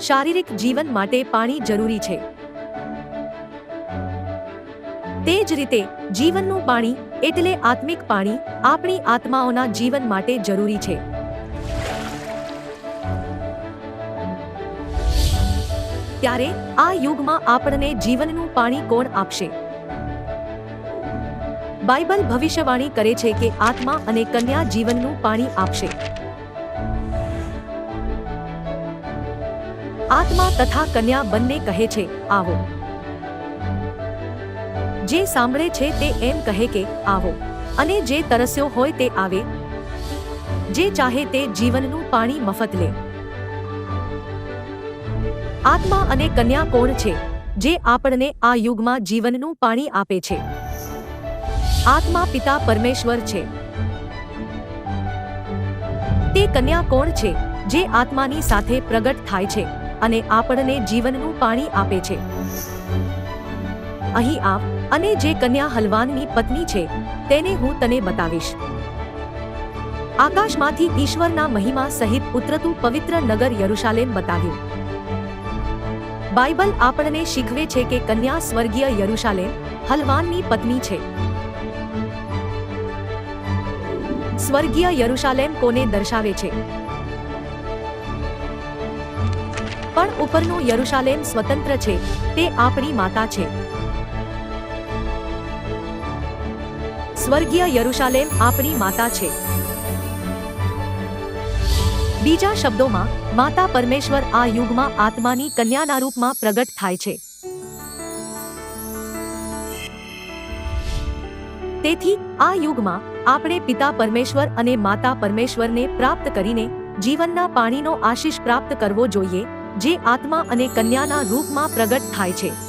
શારીરિક જીવન માટે પાણી જરૂરી છે. તે જ રીતે, જીવનનું પાણી એટલે આત્મિક પાણી આપણી આત્માઓના જીવન માટે જરૂરી છે. ત્યારે આ યુગમાં આપણને જીવનનું પાણી કોણ આપશે? બાઇબલ ભવિષ્યવાણી કરે છે કે આત્મા અને કન્યા જીવનનું પાણી આપશે. આત્મા તથા કન્યા બંને કહે છે, આવો. જે સાંભળે છે તે એમ કહે કે, આવો. અને જે તરસ્યો હોય તે આવે. જે ચાહે તે જીવનનું પાણી મફત લે. આત્મા અને કન્યા કોણ છે? જે આપણને આ યુગમાં જીવનનું પાણી આપે છે. આત્મા પિતા પરમેશ્વર છે. તે કન્યા કોણ છે? જે આત્માની સાથે પ્રગટ થાય છે. અને આપણને જીવનનું પાણી આપે છે. અહીં આપ અને જે કન્યા હલવાનની પત્ની છે, તેને હું તને બતાવીશ. આકાશમાંથી ઈશ્વરના મહિમા સહિત ઉતરતું પવિત્ર નગર યરુશાલેમ બતાવ્યું. બાઇબલ આપણને શીખવે છે કે કન્યા સ્વર્ગીય યરુશાલેમ હલવાનની પત્ની છે. સ્વર્ગીય યરુશાલેમ કોને દર્શાવે છે? પણ ઉપરનું યરુશાલેમ સ્વતંત્ર છે, તે આપણી માતા છે. સ્વર્ગીય યરુશાલેમ આપણી માતા છે. બીજા શબ્દોમાં, માતા પરમેશ્વર આ યુગમાં આત્માની કન્યાના રૂપમાં પ્રગટ થાય છે. તેથી, આ યુગમાં, આપણે પિતા પરમેશ્વર અને માતા પરમેશ્વરને પ્રાપ્ત કરીને, જીવનના પાણીનો આશીષ પ્રાપ્ત કરવો જોઈએ જે આત્મા અને કન્યાના રૂપમાં પ્રગટ થાય છે.